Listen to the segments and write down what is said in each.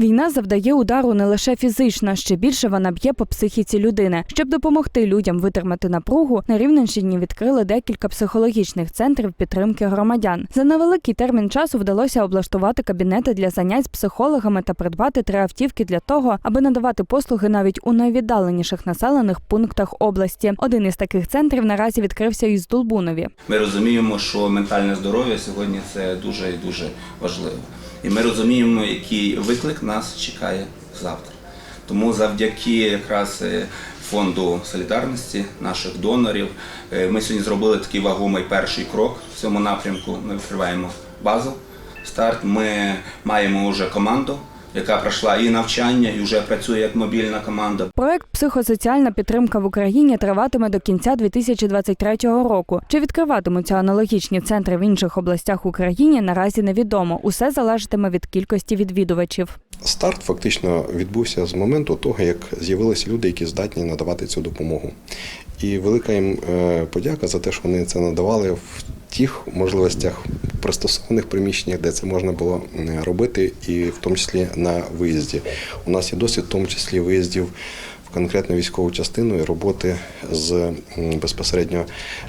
Війна завдає удару не лише фізично, ще більше вона б'є по психіці людини. Щоб допомогти людям витримати напругу, на Рівненщині відкрили декілька психологічних центрів підтримки громадян. За невеликий термін часу вдалося облаштувати кабінети для занять з психологами та придбати три автівки для того, аби надавати послуги навіть у найвіддаленіших населених пунктах області. Один із таких центрів наразі відкрився із Долбунові. Ми розуміємо, що ментальне здоров'я сьогодні це дуже і дуже важливо. І ми розуміємо, який виклик нас чекає завтра. Тому завдяки якраз е, фонду солідарності наших донорів е, ми сьогодні зробили такий вагомий перший крок в цьому напрямку. Ми відкриваємо базу. Старт. Ми маємо вже команду, яка пройшла і навчання, і вже працює як мобільна команда. Проект Психосоціальна підтримка в Україні триватиме до кінця 2023 року. Чи відкриватимуться аналогічні центри в інших областях України, наразі невідомо. Усе залежатиме від кількості відвідувачів. Старт фактично відбувся з моменту того, як з'явилися люди, які здатні надавати цю допомогу. І велика їм е, подяка за те, що вони це надавали в тих можливостях пристосованих приміщеннях, де це можна було робити, і в тому числі на виїзді. У нас є досвід, в тому числі виїздів в конкретну військову частину і роботи з безпосередньо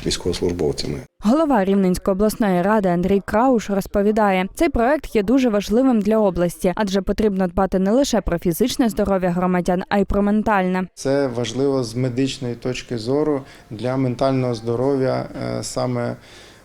військовослужбовцями. Голова Рівненської обласної ради Андрій Крауш розповідає, цей проект є дуже важливим для області, адже потрібно дбати не лише про фізичне здоров'я громадян, а й про ментальне. Це важливо з медичної точки зору для ментального здоров'я е, саме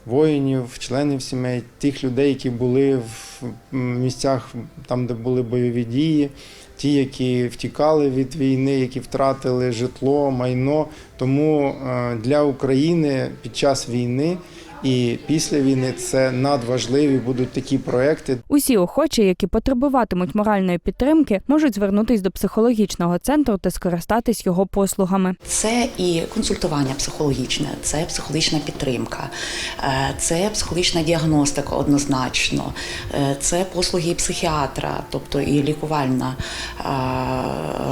воїнів, членів сімей, тих людей, які були в місцях, там, де були бойові дії, ті, які втікали від війни, які втратили житло, майно. Тому е, для України під час війни і після війни це надважливі будуть такі проекти, Усі охочі, які потребуватимуть моральної підтримки, можуть звернутись до психологічного центру та скористатись його послугами. Це і консультування психологічне, це психологічна підтримка, е, це психологічна діагностика однозначно, е, це послуги психіатра, тобто і лікувальна е,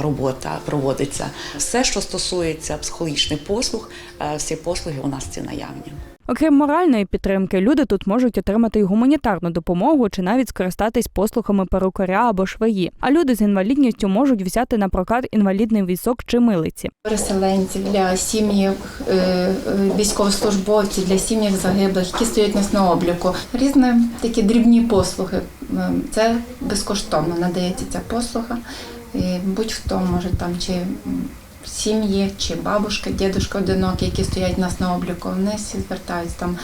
робота проводиться. Все, що стосується психологічних послуг, всі послуги у нас ці наявні. Окрім моральної підтримки, люди тут можуть отримати й гуманітарну допомогу чи навіть скористатись послугами перукаря або швеї. А люди з інвалідністю можуть взяти на прокат інвалідний візок чи милиці. переселенців, для сім'ї е, військовослужбовців, для сім'ї загиблих, які стоять нас на обліку. Різні такі дрібні послуги. Е, Це безкоштовно надається ця послуга. Будь-хто може там чи сім'ї, чи бабушка, дідушка одинокі, які стоять у нас на обліку, вони всі звертаються там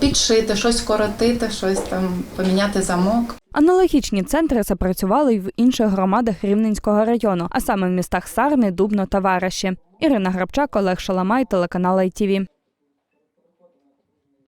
підшити, щось скоротити, щось там поміняти замок. Аналогічні центри запрацювали й в інших громадах Рівненського району, а саме в містах Сарни, Дубно та Вараші. Ірина Грабчак, Олег Шаламай, телеканал ITV.